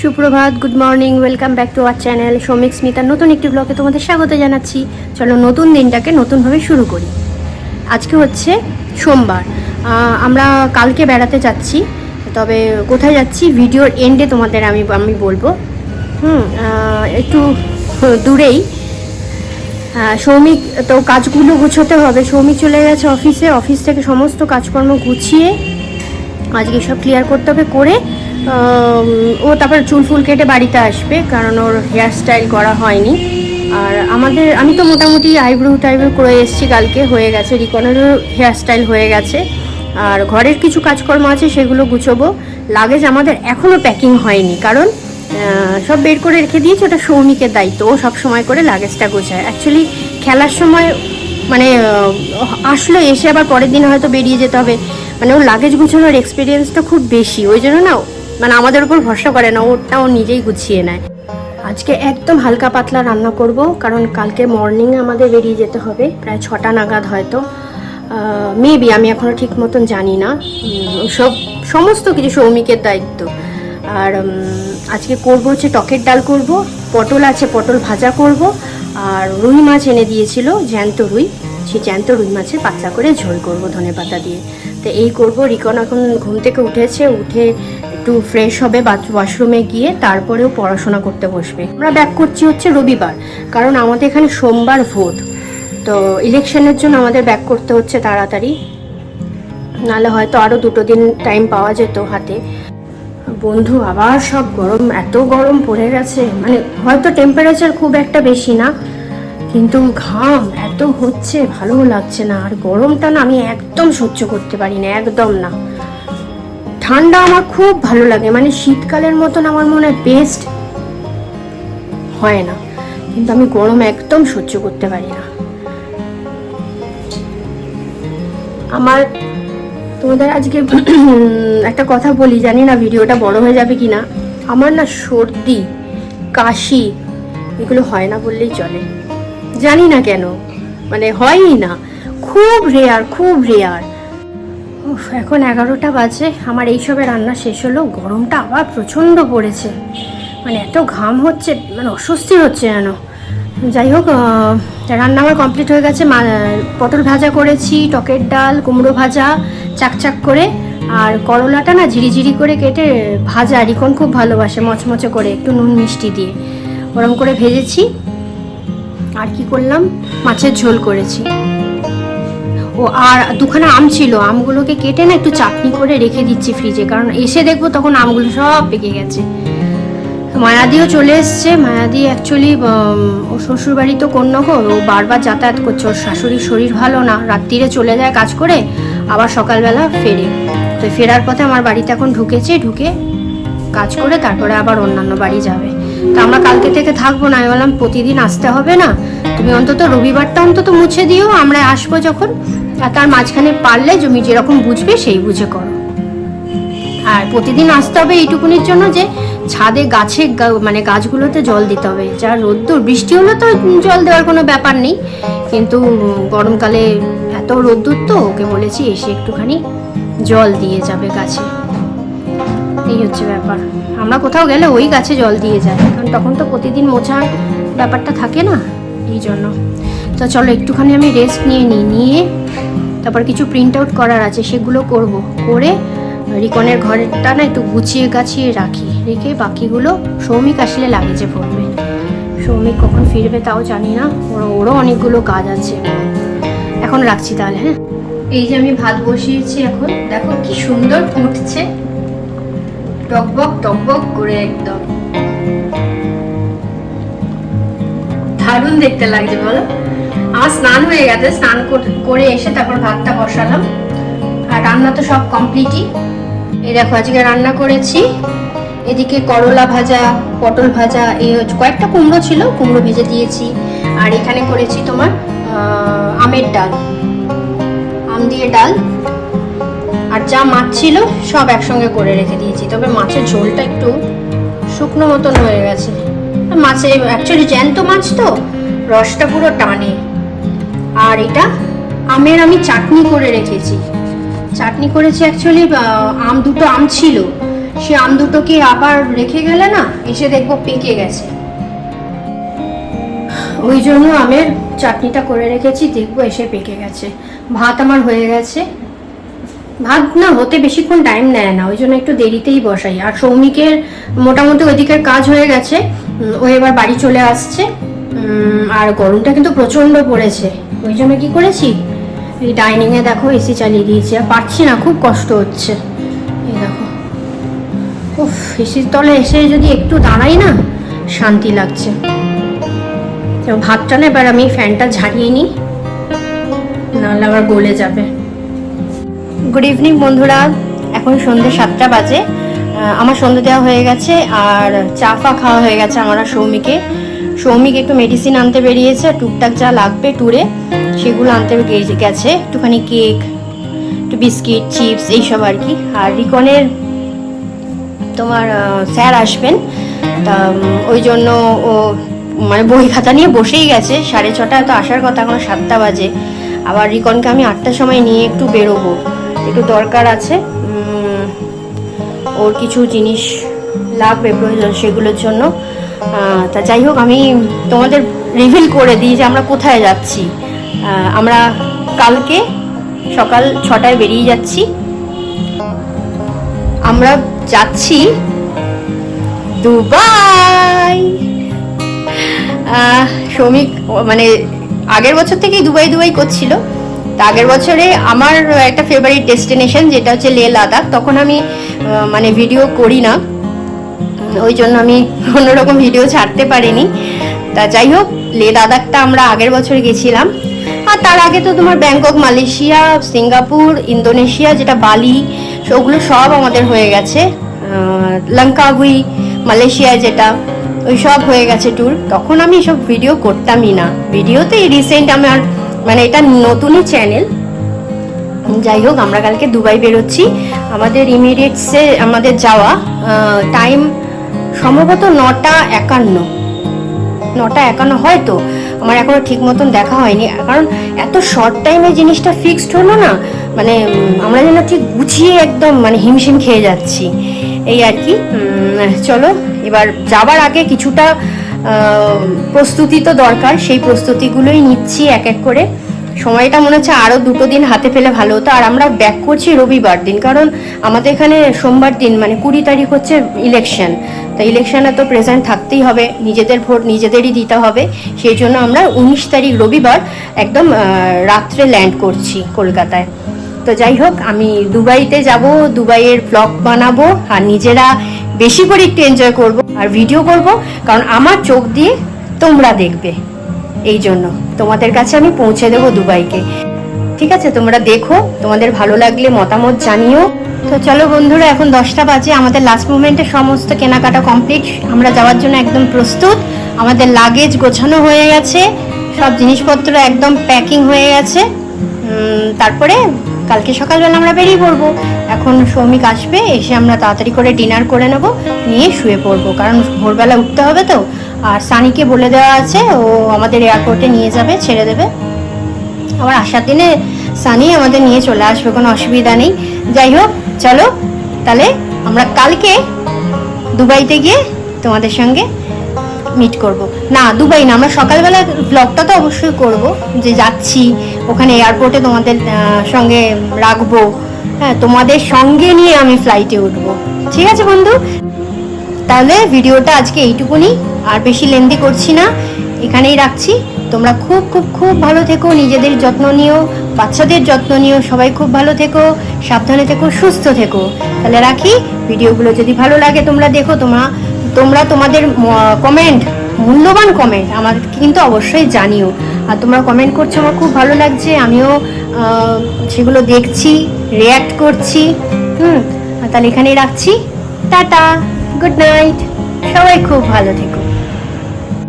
সুপ্রভাত good morning welcome back to our channel Soumik স্মিতার নতুন একটি ব্লগে তোমাদের স্বাগত জানাচ্ছি। চলো নতুন দিনটাকে নতুনভাবে শুরু করি। আজকে হচ্ছে সোমবার। আমরা কালকে বেড়াতে যাচ্ছি, তবে কোথায় যাচ্ছি, ভিডিওর এন্ডে তোমাদের আমি আমি বলব। হুম একটু দূরেই। সৌমিক তো কাজগুলো গুছোতে হবে। সৌমিক চলে গেছে অফিসে অফিস থেকে সমস্ত কাজকর্ম গুছিয়ে আজকে সব ক্লিয়ার করতে হবে, করে ও তারপর চুল ফুল কেটে বাড়িতে আসবে, কারণ ওর হেয়ার স্টাইল করা হয়নি। আর আমাদের, আমি তো মোটামুটি আইব্রো টাইব্রো করে এসেছি কালকে, হয়ে গেছে রিকনেরও হেয়ার স্টাইল হয়ে গেছে। আর ঘরের কিছু কাজকর্ম আছে, সেগুলো গুছোবো। লাগেজ আমাদের এখনও প্যাকিং হয়নি, কারণ সব বের করে রেখে দিয়েছে, ওটা সৌমিকের দায়িত্ব। ও সব সময় করে লাগেজটা গোছায়। অ্যাকচুয়ালি খেলার সময় মানে আসলো, এসে আবার পরের দিন হয়তো বেরিয়ে যেতে হবে। মানে ওর লাগেজ গুছানোর এক্সপিরিয়েন্সটা খুব বেশি। ওই জন্য না মানে আমাদের উপর ভরসা করে না ওটা ও নিজেই গুছিয়ে নেয়। আজকে একদম হালকা পাতলা রান্না করব, কারণ কালকে মর্নিংয়ে আমাদের বেরিয়ে যেতে হবে, প্রায় ছটা নাগাদ হয়তো। মেবি আমি এখনও ঠিক মতন জানি না। সব, সমস্ত কিছু সৌমিকের দায়িত্ব। আর আজকে করব হচ্ছে টকের ডাল করব, পটল আছে, পটল ভাজা করব, আর রুই মাছ এনে দিয়েছিল, জ্যান্ত রুই। সেই জ্যান্ত রুই মাছের পাতলা করে ঝোল করব ধনে পাতা দিয়ে। তো এই করব, রিকন এখন ঘুম থেকে উঠেছে, উঠে একটু ফ্রেশ হবে ওয়াশরুমে গিয়ে তারপরেও পড়াশোনা করতে বসবে। আমরা ব্যাক করছি হচ্ছে রবিবার, কারণ আমাদের এখানে সোমবার ভোট তো ইলেকশনের জন্য আমাদের ব্যাক করতে হচ্ছে তাড়াতাড়ি। নাহলে হয়তো আরও দুটো দিন টাইম পাওয়া যেত হাতে। বন্ধু, আবার সব গরম, এত গরম পড়ে গেছে। মানে হয়তো টেম্পারেচার খুব একটা বেশি না, কিন্তু ঘাম এত হচ্ছে, ভালো লাগছে না। আর গরমটা না আমি একদম সহ্য করতে পারি না, একদম না। ঠান্ডা আমার খুব ভালো লাগে। মানে শীতকালের মতন আমার মনে হয় বেস্ট হয় না। কিন্তু আমি গরম একদম সহ্য করতে পারি না। আমার, তোমাদের আজকে একটা কথা বলি, জানি না ভিডিওটা বড় হয়ে যাবে কি না আমার না সর্দি, কাশি, এগুলো হয় না বললেই চলে। জানি না কেন মানে হয়ই না। খুব রেয়ার খুব রেয়ার উফ, এখন এগারোটা বাজে। আমার এইসবে রান্না শেষ হলো গরমটা আবার প্রচণ্ড পড়েছে। মানে এত ঘাম হচ্ছে মানে অস্বস্তি হচ্ছে যেন। যাই হোক রান্না আমার কমপ্লিট হয়ে গেছে। পটল ভাজা করেছি টকের ডাল কুমড়ো ভাজা চাকচাক করে। আর করলাটা না ঝিরিঝিরি করে কেটে ভাজা। রিকন খুব ভালোবাসে মচমচে করে একটু নুন মিষ্টি দিয়ে। ওরম করে ভেজেছি। আর কি করলাম? মাছের ঝোল করেছি। ও আর দুখানা আম ছিল, আমগুলোকে কেটে না একটু চাটনি করে রেখে দিচ্ছি ফ্রিজে, কারণ এসে দেখব তখন আমগুলো সব পেকে গেছে। মায়াদিও চলে এসছে, মায়াদি অ্যাকচুয়ালি ও শ্বশুর বাড়ি তো কন্যাঘর, ও বারবার যাতায়াত করছে, ওর শাশুড়ির শরীর ভালো না, রাত্রিরে চলে যায় কাজ করে, আবার সকালবেলা ফেরে। তো ফেরার পথে আমার বাড়িতে এখন ঢুকেছে, ঢুকে কাজ করে তারপরে আবার অন্যান্য বাড়ি যাবে। তো আমরা কালকে থেকে থাকব না। আমি বললাম, প্রতিদিন আসতে হবে না। তুমি অন্তত রবিবারটা অন্তত মুছে দিও, আমরা আসব যখন। আর তার মাঝখানে পারলে জমি যেরকম বুঝবে সেই বুঝে করো। আর প্রতিদিন আসতে হবে এইটুকুনির জন্য যে ছাদে গাছে মানে গাছগুলোতে জল দিতে হবে। যা রোদ্দুর, বৃষ্টি হলে তো জল দেওয়ার কোনো ব্যাপার নেই। কিন্তু গরমকালে এত রোদ্দুর তো, ওকে বলেছি এসে একটুখানি জল দিয়ে যাবে গাছে। এই হচ্ছে ব্যাপার। আমরা কোথাও গেলে ওই গাছে জল দিয়ে যায় কারণ তখন তো প্রতিদিন মোছার ব্যাপারটা থাকে না এই জন্য। তো চলো একটুখানি আমি রেস্ট নিয়ে নিই, নিয়ে তারপর কিছু প্রিন্ট আউট করার আছে, সেগুলো করব। করে রিকনের ঘরটা না একটু গুছিয়ে গাছিয়ে রাখি, রেখে বাকিগুলো সৌমিক আসলে লাগেজে পড়বে। সৌমিক কখন ফিরবে তাও জানি না, ওর ওরও অনেকগুলো কাজ আছে। এখন রাখছি তাহলে হ্যাঁ? এই যে আমি ভাত বসিয়েছি এখন, দেখো কি সুন্দর ফুটছে। টকবক টকবক করে একদম। দারুণ দেখতে লাগছে, বলো। আমার স্নান হয়ে গেছে, স্নান করে এসে তারপর ভাতটা বসালাম। আর রান্না তো সব কমপ্লিটই এই দেখো, আজকে রান্না করেছি। এদিকে করলা ভাজা, পটল ভাজা, এই হচ্ছে কয়েকটা কুমড়ো ছিল, কুমড়ো ভেজে দিয়েছি। আর এখানে করেছি তোমার আমের ডাল। আম দিয়ে ডাল। আর যা মাছ ছিল সব একসঙ্গে করে রেখে দিয়েছি। তবে মাছের ঝোলটা একটু শুকনো মতন হয়ে গেছে। মাছে অ্যাকচুয়ালি জ্যান্ত মাছ তো, রসটা পুরো টানে। আর এটা আমের আমি চাটনি করে রেখেছি। চাটনি করেছি অ্যাকচুয়ালি আম দুটো আম ছিল। সে আম দুটোকে আবার রেখে গেলে না, এসে দেখব পেকে গেছে। ওই জন্য আমের চাটনিটা করে রেখেছি, দেখব এসে পেকে গেছে। ভাত আমার হয়ে গেছে। ভাত না হতে বেশিক্ষণ টাইম নেয় না, ওই জন্য একটু দেরিতেই বসাই। আর সৌমিকের মোটামুটি ওইদিকের কাজ হয়ে গেছে ও এবার বাড়ি চলে আসছে আর গরমটা কিন্তু প্রচণ্ড পড়েছে। ওই জন্য কি করেছি? এই ডাইনিংয়ে দেখো এসি চালিয়ে দিয়েছি, আর পারছি না, খুব কষ্ট হচ্ছে। এই দেখো। উফ এসির তলে এসে যদি একটু দাঁড়াই না, শান্তি লাগছে। ভাতটা না এবার আমি ফ্যানটা ঝাড়িয়ে নিই, নাহলে আবার গলে যাবে। গুড ইভিনিং বন্ধুরা। এখন সন্ধ্যে সাতটা বাজে। আমার সন্ধ্যে দেওয়া হয়ে গেছে, আর চা ফা খাওয়া হয়ে গেছে আমার সৌমিকে। সৌমিক একটু মেডিসিন আনতে বেরিয়েছে, টুকটাক যা লাগবে ট্যুরে সেগুলো আনতে গেছে। একটুখানি কেক একটু বিস্কিট চিপস এইসব আর কি। আর রিকনের তোমার স্যার আসবেন। তা ওই জন্য ও মানে বই খাতা নিয়ে বসেই গেছে। সাড়ে ছটায় তো আসার কথা, এখন সাতটা বাজে। আবার রিকনকে আমি আটটার সময় নিয়ে একটু বেরোবো। একটু দরকার আছে। ওর কিছু জিনিস লাগবে, প্রয়োজন সেগুলোর জন্য। তা যাই হোক, আমি তোমাদের রিভিল করে দিই যে আমরা কোথায় যাচ্ছি। আমরা কালকে সকাল ছটায় বেরিয়ে যাচ্ছি। আমরা যাচ্ছি দুবাই। শ্রমিক মানে আগের বছর থেকেই দুবাই দুবাই করছিল। আগের বছরে আমার একটা ফেভারিট ডেস্টিনেশন যেটা হচ্ছে লে লাদাখ তখন আমি মানে ভিডিও করি না। ওই জন্য আমি অন্যরকম ভিডিও ছাড়তে পারিনি। তা যাই হোক লে লাদাখটা আমরা আগের বছর গেছিলাম। আর তার আগে তো তোমার ব্যাংকক মালয়েশিয়া সিঙ্গাপুর ইন্দোনেশিয়া যেটা বালি ওগুলো সব আমাদের হয়ে গেছে। আহ, লঙ্কাউই মালয়েশিয়ায় যেটা ওই সব হয়ে গেছে ট্যুর তখন আমি এসব ভিডিও করতামই না। ভিডিওতে রিসেন্ট আমার মানে এটা নতুনই চ্যানেল যাই হোক, আমরা কালকে দুবাই বেরোচ্ছি। আমাদের ইমিডিয়েটসে আমাদের যাওয়া টাইম সম্ভবত নটা একান্ন। নটা একান্ন হয়তো। আমার এখনও ঠিক মতন দেখা হয়নি। কারণ এত শর্ট টাইমে জিনিসটা ফিক্সড হলো না। মানে আমরা যেন ঠিক গুছিয়ে একদম মানে হিমশিম খেয়ে যাচ্ছি। এই আর কি। চলো, এবার যাবার আগে কিছুটা প্রস্তুতি তো দরকার, সেই প্রস্তুতিগুলোই নিচ্ছি এক এক করে। সময়টা মনে হচ্ছে আরও দুটো দিন হাতে পেলে ভালো হতো। আর আমরা ব্যাক করছি রবিবার দিন, কারণ আমাদের এখানে সোমবার দিন মানে কুড়ি তারিখ হচ্ছে ইলেকশন তা ইলেকশনে তো প্রেজেন্ট থাকতেই হবে, নিজেদের ভোট নিজেদেরই দিতে হবে। সেই জন্য আমরা উনিশ তারিখ রবিবার একদম রাত্রে ল্যান্ড করছি কলকাতায়। তো যাই হোক, আমি দুবাইতে যাব, দুবাইয়ের ব্লগ বানাবো, আর নিজেরা বেশি করে একটু এনজয় করব। আর ভিডিও করব, কারণ আমার চোখ দিয়ে তোমরা দেখবে। এই জন্য তোমাদের কাছে আমি পৌঁছে দেবো দুবাইকে। ঠিক আছে, তোমরা দেখো, তোমাদের ভালো লাগলে মতামত জানিও। তো চলো বন্ধুরা, এখন দশটা বাজে, আমাদের লাস্ট মুভমেন্টে সমস্ত কেনাকাটা কমপ্লিট আমরা যাওয়ার জন্য একদম প্রস্তুত। আমাদের লাগেজ গোছানো হয়ে গেছে। সব জিনিসপত্র একদম প্যাকিং হয়ে গেছে। তারপরে কালকে সকালবেলা আমরা বেরিয়ে পড়ব। এখন শ্রমিক আসবে, এসে আমরা তাড়াতাড়ি করে ডিনার করে নেব, নিয়ে শুয়ে পড়ব। কারণ ভোরবেলা উঠতে হবে তো। আর সানিকে বলে দেওয়া আছে, ও আমাদের এয়ারপোর্টে নিয়ে যাবে, ছেড়ে দেবে। আবার আসার দিনে সানি আমাদের নিয়ে চলে আসবে, কোনো অসুবিধা নেই। যাই হোক, চলো, তাহলে আমরা কালকে দুবাইতে গিয়ে তোমাদের সঙ্গে মিট করব। না, দুবাই না, আমরা সকালবেলা ব্লগটা তো অবশ্যই করব, যে যাচ্ছি ওখানে এয়ারপোর্টে তোমাদের সঙ্গে রাখব। হ্যাঁ তোমাদের সঙ্গে নিয়ে আমি ফ্লাইটে উঠবো। ঠিক আছে বন্ধু? তাহলে ভিডিওটা আজকে এইটুকুনি। আর বেশি লেন্দি করছি না। এখানেই রাখছি। তোমরা খুব খুব খুব ভালো থেকো, নিজেদের যত্ন নিও, বাচ্চাদের যত্ন নিও, সবাই খুব ভালো থেকো, সাবধানে থেকো, সুস্থ থেকো। তাহলে রাখি। ভিডিওগুলো যদি ভালো লাগে তোমরা দেখো, তোমরা তোমরা তোমাদের কমেন্ট মূল্যবান কমেন্ট আমাদের কিন্তু অবশ্যই জানিও। আর তোমরা কমেন্ট করছ, আমার খুব ভালো লাগছে, আমিও সেগুলো দেখছি রিয়্যাক্ট করছি, হুম? তাহলে এখানেই রাখছি। টাটা গুড নাইট সবাই খুব ভালো থেকো।